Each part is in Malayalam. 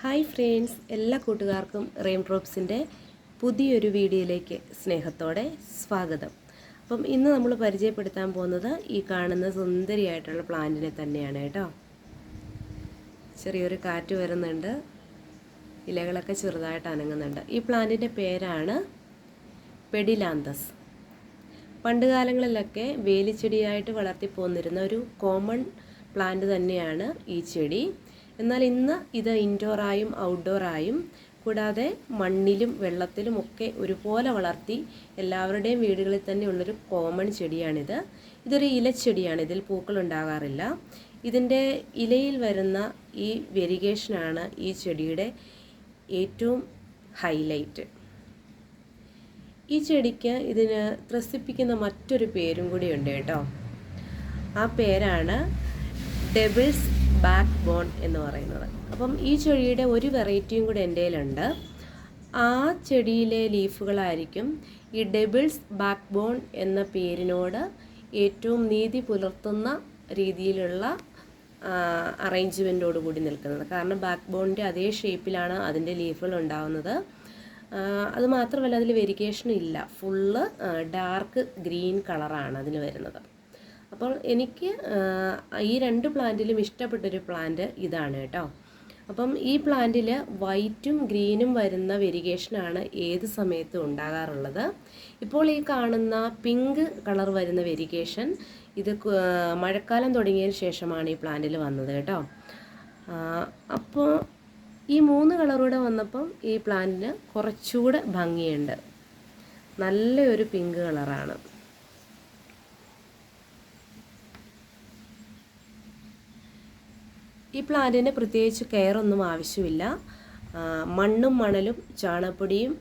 ഹായ് ഫ്രണ്ട്സ് എല്ലാ കൂട്ടുകാർക്കും റെയിൻ ഡ്രോപ്സിന്റെ പുതിയൊരു വീഡിയോയിലേക്ക് സ്നേഹത്തോടെ സ്വാഗതം. അപ്പം ഇന്ന് നമ്മൾ പരിചയപ്പെടുത്താൻ പോകുന്നത് ഈ കാണുന്ന സുന്ദരിയായിട്ടുള്ള പ്ലാന്റിനെ തന്നെയാണ് കേട്ടോ. ചെറിയൊരു കാറ്റ് വരുന്നുണ്ട് ഇലകളൊക്കെ ചെറുതായിട്ട് അനങ്ങുന്നുണ്ട്. ഈ പ്ലാന്റിന്റെ പേരാണ് പെഡിലാന്തസ് പണ്ട് കാലങ്ങളിലൊക്കെ വേലിച്ചെടിയായിട്ട് വളർത്തി പോന്നിരുന്ന ഒരു കോമൺ പ്ലാന്റ് തന്നെയാണ് ഈ ചെടി. എന്നാൽ ഇന്ന് ഇത് ഇൻഡോറായും ഔട്ട്ഡോറായും കൂടാതെ മണ്ണിലും വെള്ളത്തിലും ഒക്കെ ഒരുപോലെ വളർത്തി എല്ലാവരുടെയും വീടുകളിൽ തന്നെ ഉള്ളൊരു കോമൺ ചെടിയാണിത്. ഇതൊരു ഇലച്ചെടിയാണ് ഇതിൽ പൂക്കൾ ഉണ്ടാകാറില്ല. ഇതിന്റെ ഇലയിൽ വരുന്ന ഈ വെരിഗേഷനാണ് ഈ ചെടിയുടെ ഏറ്റവും ഹൈലൈറ്റ് ഈ ചെടിക്ക് ഇതിന് ത്രസിപ്പിക്കുന്ന മറ്റൊരു പേരും കൂടി ഉണ്ട് കേട്ടോ. ആ പേരാണ് ഡെബിൾസ് ബാക്ക് ബോൺ എന്ന് പറയുന്നത്. അപ്പം ഈ ചെടിയുടെ ഒരു വെറൈറ്റിയും കൂടി എന്റെ കയ്യിലുണ്ട്. ആ ചെടിയിലെ ലീഫുകളായിരിക്കും ഈ ഡെബിൾസ് ബാക്ക് ബോൺ എന്ന പേരിനോട് ഏറ്റവും നീതി പുലർത്തുന്ന രീതിയിലുള്ള അറേഞ്ച്മെന്റോട് കൂടി നിൽക്കുന്നത്. കാരണം ബാക്ക് ബോണിന്റെ അതേ ഷേപ്പിലാണ് അതിന്റെ ലീഫുകൾ ഉണ്ടാവുന്നത്. അത് മാത്രമല്ല അതിൽ വെരിക്കേഷൻ ഇല്ല. ഫുള്ള് ഡാർക്ക് ഗ്രീൻ കളറാണ് അതിന് വരുന്നത്. അപ്പോൾ എനിക്ക് ഈ രണ്ട് പ്ലാന്റിലും ഇഷ്ടപ്പെട്ടൊരു പ്ലാന്റ് ഇതാണ് കേട്ടോ. അപ്പം ഈ പ്ലാന്റിൽ വൈറ്റും ഗ്രീനും വരുന്ന വെരിഗേഷനാണ് ഏത് സമയത്തും ഉണ്ടാകാറുള്ളത്. ഇപ്പോൾ ഈ കാണുന്ന പിങ്ക് കളർ വരുന്ന വെരിഗേഷൻ ഇത് മഴക്കാലം തുടങ്ങിയതിന് ശേഷമാണ് ഈ പ്ലാന്റിൽ വന്നത് കേട്ടോ. അപ്പോൾ ഈ മൂന്ന് കളറൂടെ വന്നപ്പം ഈ പ്ലാന്റിന് കുറച്ചുകൂടെ ഭംഗിയുണ്ട്. നല്ലൊരു പിങ്ക് കളറാണ്. ഈ പ്ലാന്റിന് പ്രത്യേകിച്ച് കെയർ ഒന്നും ആവശ്യമില്ല. മണ്ണും മണലും ചാണകപ്പൊടിയും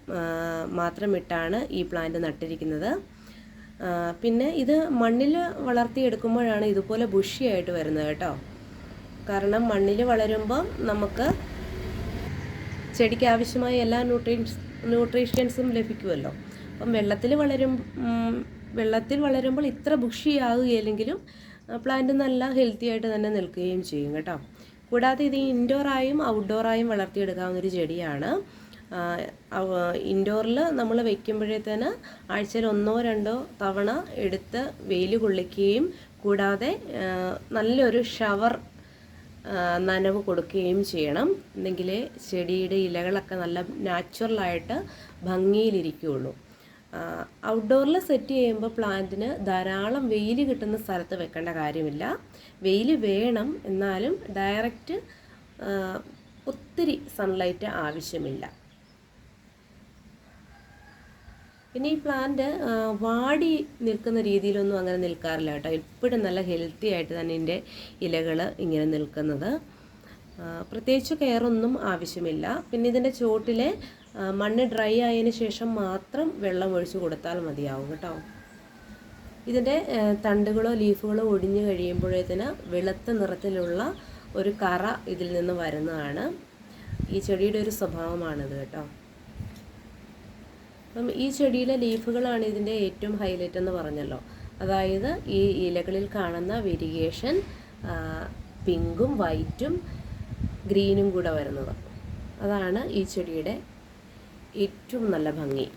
മാത്രമിട്ടാണ് ഈ പ്ലാന്റ് നട്ടിരിക്കുന്നത്. പിന്നെ ഇത് മണ്ണിൽ വളർത്തിയെടുക്കുമ്പോഴാണ് ഇതുപോലെ ബുഷിയായിട്ട് വരുന്നത് കേട്ടോ. കാരണം മണ്ണിൽ വളരുമ്പോൾ നമുക്ക് ചെടിക്ക് ആവശ്യമായ എല്ലാ ന്യൂട്രീൻസ് ന്യൂട്രീഷ്യൻസും ലഭിക്കുമല്ലോ. അപ്പം വെള്ളത്തിൽ വളരും വെള്ളത്തിൽ വളരുമ്പോൾ ഇത്ര ബുഷിയാകുകയില്ലെങ്കിലും പ്ലാന്റ് നല്ല ഹെൽത്തി ആയിട്ട് തന്നെ നിൽക്കുകയും ചെയ്യും കേട്ടോ. കൂടാതെ ഇത് ഇൻഡോറായും ഔട്ട്ഡോറായും വളർത്തിയെടുക്കാവുന്ന ഒരു ചെടിയാണ്. ഇൻഡോറിൽ നമ്മൾ വെക്കുമ്പോഴത്തേന് ആഴ്ചയിൽ ഒന്നോ രണ്ടോ തവണ എടുത്ത് വെയിൽ കൊള്ളിക്കുകയും കൂടാതെ നല്ലൊരു ഷവർ നനവ് കൊടുക്കുകയും ചെയ്യണം. എന്നെങ്കിലേ ചെടിയുടെ ഇലകളൊക്കെ നല്ല നാച്ചുറലായിട്ട് ഭംഗിയിലിരിക്കുകയുള്ളൂ. ഔട്ട്ഡോറിൽ സെറ്റ് ചെയ്യുമ്പോൾ പ്ലാന്റിന് ധാരാളം വെയിൽ കിട്ടുന്ന സ്ഥലത്ത് വെക്കേണ്ട കാര്യമില്ല. വെയിൽ വേണം എന്നാലും ഡയറക്റ്റ് ഒത്തിരി സൺലൈറ്റ് ആവശ്യമില്ല. പിന്നെ ഈ പ്ലാന്റ് വാടി നിൽക്കുന്ന രീതിയിലൊന്നും അങ്ങനെ നിൽക്കാറില്ല കേട്ടോ. എപ്പോഴും നല്ല ഹെൽത്തി ആയിട്ട് തന്നെ എന്റെ ഇലകൾ ഇങ്ങനെ നിൽക്കുന്നത്. പ്രത്യേകിച്ച് കെയറൊന്നും ആവശ്യമില്ല. പിന്നെ ഇതിന്റെ ചോട്ടിലെ മണ്ണ് ഡ്രൈ ആയതിന് ശേഷം മാത്രം വെള്ളം ഒഴിച്ചു കൊടുത്താൽ മതിയാവും കേട്ടോ. ഇതിന്റെ തണ്ടുകളോ ലീഫുകളോ ഒടിഞ്ഞു കഴിയുമ്പോഴത്തേന് വെളുത്ത നിറത്തിലുള്ള ഒരു കറ ഇതിൽ നിന്ന് വരുന്നതാണ്. ഈ ചെടിയുടെ ഒരു സ്വഭാവമാണിത് കേട്ടോ. അപ്പം ഈ ചെടിയിലെ ലീഫുകളാണ് ഇതിന്റെ ഏറ്റവും ഹൈലൈറ്റ് എന്ന് പറഞ്ഞല്ലോ. അതായത് ഈ ഇലകളിൽ കാണുന്ന വെരിഗേഷൻ പിങ്കും വൈറ്റും ഗ്രീനും കൂടെ വരുന്നത്. അതാണ് ഈ ചെടിയുടെ ഏറ്റവും നല്ല ഭംഗി.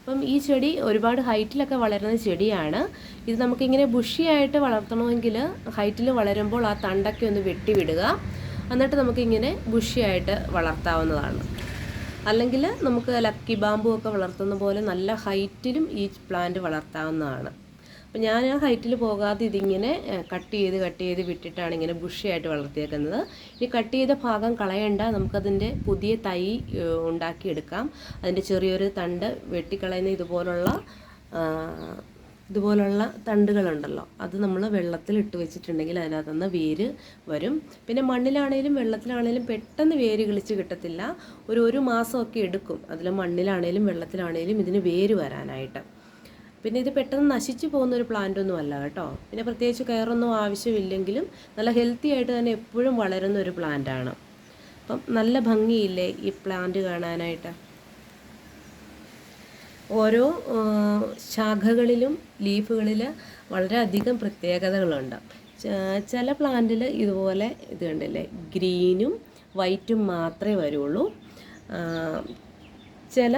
അപ്പം ഈ ചെടി ഒരുപാട് ഹൈറ്റിലൊക്കെ വളരുന്ന ചെടിയാണ്. ഇത് നമുക്കിങ്ങനെ ബുഷിയായിട്ട് വളർത്തണമെങ്കിൽ ഹൈറ്റിൽ വളരുമ്പോൾ ആ തണ്ടൊക്കെ ഒന്ന് വെട്ടി വിടുക എന്നിട്ട് നമുക്കിങ്ങനെ ബുഷിയായിട്ട് വളർത്താവുന്നതാണ്. അല്ലെങ്കിൽ നമുക്ക് ലക്കി ബാമ്പു ഒക്കെ വളർത്തുന്ന പോലെ നല്ല ഹൈറ്റിലും ഈ പ്ലാന്റ് വളർത്താവുന്നതാണ്. അപ്പം ഞാൻ ആ ഹൈറ്റിൽ പോകാതെ ഇതിങ്ങനെ കട്ട് ചെയ്ത് കട്ട് ചെയ്ത് വിട്ടിട്ടാണ് ഇങ്ങനെ ബുഷിയായിട്ട് വളർത്തിയേക്കുന്നത്. ഇനി കട്ട് ചെയ്ത ഭാഗം കളയണ്ട നമുക്കതിന്റെ പുതിയ തൈ ഉണ്ടാക്കിയെടുക്കാം. അതിന്റെ ചെറിയൊരു തണ്ട് വെട്ടിക്കളയുന്ന ഇതുപോലുള്ള ഇതുപോലുള്ള തണ്ടുകളുണ്ടല്ലോ. അത് നമ്മൾ വെള്ളത്തിൽ ഇട്ട് വെച്ചിട്ടുണ്ടെങ്കിൽ അതിനകത്തുനിന്ന് വേര് വരും. പിന്നെ മണ്ണിലാണേലും വെള്ളത്തിലാണേലും പെട്ടെന്ന് വേര് കിളിച്ച് കിട്ടത്തില്ല. ഒരു ഒരു മാസമൊക്കെ എടുക്കും. അതിൽ മണ്ണിലാണേലും വെള്ളത്തിലാണേലും ഇതിന് വേര് വരാനായിട്ട്. പിന്നെ ഇത് പെട്ടെന്ന് നശിച്ചു പോകുന്ന ഒരു പ്ലാന്റ് ഒന്നും അല്ല കേട്ടോ. പിന്നെ പ്രത്യേകിച്ച് കെയറൊന്നും ആവശ്യമില്ലെങ്കിലും നല്ല ഹെൽത്തി ആയിട്ട് തന്നെ എപ്പോഴും വളരുന്ന ഒരു പ്ലാന്റ് ആണ്. അപ്പം നല്ല ഭംഗിയില്ലേ ഈ പ്ലാന്റ് കാണാനായിട്ട്? ഓരോ ശാഖകളിലും ലീഫുകളിൽ വളരെയധികം പ്രത്യേകതകളുണ്ട്. ചില പ്ലാന്റിൽ ഇതുപോലെ ഇത് കണ്ടില്ലേ? ഗ്രീനും വൈറ്റും മാത്രമേ വരുള്ളൂ. ചില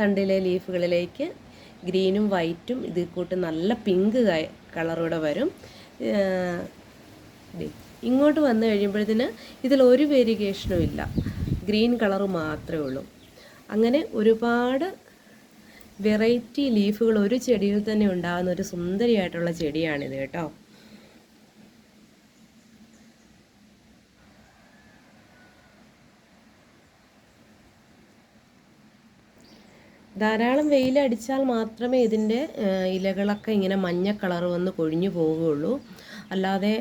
തണ്ടിലെ ലീഫുകളിലേക്ക് ഗ്രീനും വൈറ്റും ഇത് കൂട്ട് നല്ല പിങ്ക് കളറൂടെ വരും. ഇങ്ങോട്ട് വന്നു കഴിയുമ്പോഴത്തേന് ഇതിൽ ഒരു വേരിയേഷനും ഇല്ല. ഗ്രീൻ കളർ മാത്രമേ ഉള്ളൂ. അങ്ങനെ ഒരുപാട് വെറൈറ്റി ലീഫുകൾ ഒരു ചെടിയിൽ തന്നെ ഉണ്ടാകുന്ന ഒരു സുന്ദരിയായിട്ടുള്ള ചെടിയാണിത് കേട്ടോ. ധാരാളം വെയിലടിച്ചാൽ മാത്രമേ ഇതിന്റെ ഇലകളൊക്കെ ഇങ്ങനെ മഞ്ഞ കളർ വന്ന് കൊഴിഞ്ഞു പോവുകയുള്ളൂ. അല്ലാതെ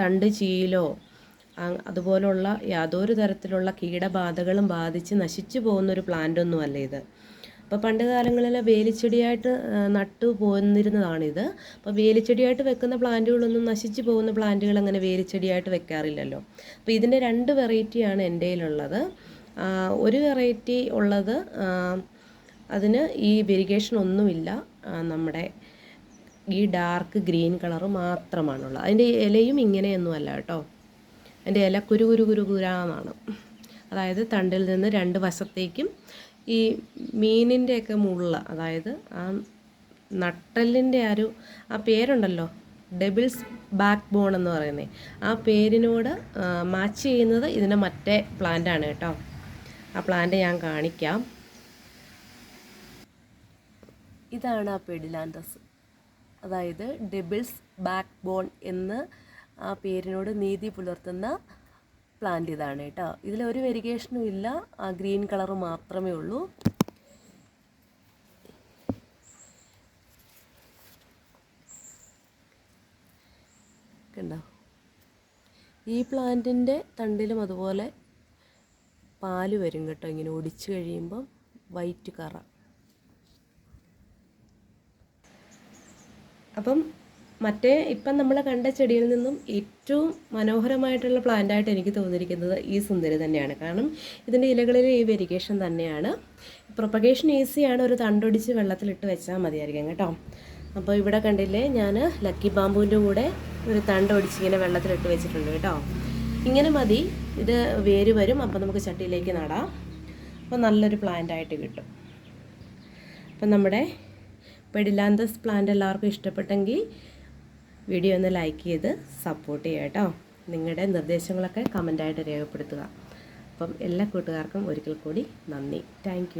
തണ്ട് ചീലോ അതുപോലുള്ള യാതൊരു തരത്തിലുള്ള കീടബാധകളും ബാധിച്ച് നശിച്ചു പോകുന്ന ഒരു പ്ലാന്റ് ഒന്നുമല്ല ഇത്. അപ്പോൾ പണ്ട് കാലങ്ങളിൽ വേലിച്ചെടിയായിട്ട് നട്ടു പോന്നിരുന്നതാണിത്. അപ്പോൾ വേലിച്ചെടിയായിട്ട് വെക്കുന്ന പ്ലാന്റുകളൊന്നും നശിച്ചു പോകുന്ന പ്ലാന്റുകൾ അങ്ങനെ വേലിച്ചെടിയായിട്ട് വെക്കാറില്ലല്ലോ. അപ്പോൾ ഇതിന്റെ രണ്ട് വെറൈറ്റിയാണ് എന്റെ കയ്യിലുള്ളത്. ഒരു വെറൈറ്റി ഉള്ളത് അതിന് ഈ വെരിഗേഷൻ ഒന്നുമില്ല. നമ്മുടെ ഈ ഡാർക്ക് ഗ്രീൻ കളറ് മാത്രമാണുള്ളത്. അതിന്റെ ഇലയും ഇങ്ങനെയൊന്നുമല്ല കേട്ടോ. അതിന്റെ ഇല കുരു കുരു കുരു കുരാന്നാണ് അതായത് തണ്ടിൽ നിന്ന് രണ്ട് വശത്തേക്കും ഈ മീനിന്റെയൊക്കെ മുള്ള അതായത് ആ നട്ടലിന്റെ ആ ഒരു ആ പേരുണ്ടല്ലോ ഡെബിൾസ് ബാക്ക് ബോൺ എന്ന് പറയുന്നത് ആ പേരിനോട് മാച്ച് ചെയ്യുന്നത് ഇതിന്റെ മറ്റേ പ്ലാന്റാണ് കേട്ടോ. ആ പ്ലാന്റ് ഞാൻ കാണിക്കാം. ഇതാണ് ആ പെഡിലാൻഡസ് അതായത് ഡെബിൾസ് ബാക്ക് ബോൺ എന്ന് ആ പേരിനോട് നീതി പുലർത്തുന്ന പ്ലാന്റ് ഇതാണ് കേട്ടോ. ഇതിലൊരു വെരിഗേഷനും ഇല്ല. ആ ഗ്രീൻ കളർ മാത്രമേ ഉള്ളൂ. കണ്ടോ? ഈ പ്ലാന്റിന്റെ തണ്ടിലും അതുപോലെ പാൽ വരും കേട്ടോ ഇങ്ങനെ ഒടിച്ച് കഴിയുമ്പം വൈറ്റ് കറ. അപ്പം മറ്റേ ഇപ്പം നമ്മൾ കണ്ട ചെടിയിൽ നിന്നും ഏറ്റവും മനോഹരമായിട്ടുള്ള പ്ലാന്റായിട്ട് എനിക്ക് തോന്നിയിരിക്കുന്നത് ഈ സുന്ദരി തന്നെയാണ്. കാരണം ഇതിന്റെ ഇലകളിൽ ഈ വെരിഗേഷൻ തന്നെയാണ്. പ്രൊപ്പഗേഷൻ ഈസിയാണ് ഒരു തണ്ടൊടിച്ച് വെള്ളത്തിലിട്ട് വെച്ചാൽ മതിയായിരിക്കും കേട്ടോ. അപ്പോൾ ഇവിടെ കണ്ടില്ലേ ഞാൻ ലക്കി ബാമ്പുവിന്റെ കൂടെ ഒരു തണ്ടൊടിച്ച് ഇങ്ങനെ വെള്ളത്തിലിട്ട് വെച്ചിട്ടുണ്ട് കേട്ടോ. ഇങ്ങനെ മതി. ഇത് വേര് വരും അപ്പോൾ നമുക്ക് ചട്ടിയിലേക്ക് നടാം. അപ്പോൾ നല്ലൊരു പ്ലാന്റായിട്ട് കിട്ടും. അപ്പം നമ്മുടെ പെഡിലാന്തസ് പ്ലാന്റ് എല്ലാവർക്കും ഇഷ്ടപ്പെട്ടെങ്കിൽ വീഡിയോ ഒന്ന് ലൈക്ക് ചെയ്ത് സപ്പോർട്ട് ചെയ്യുക കേട്ടോ. നിങ്ങളുടെ നിർദ്ദേശങ്ങളൊക്കെ കമന്റായിട്ട് രേഖപ്പെടുത്തുക. അപ്പം എല്ലാ കൂട്ടുകാർക്കും ഒരിക്കൽ കൂടി നന്ദി. താങ്ക്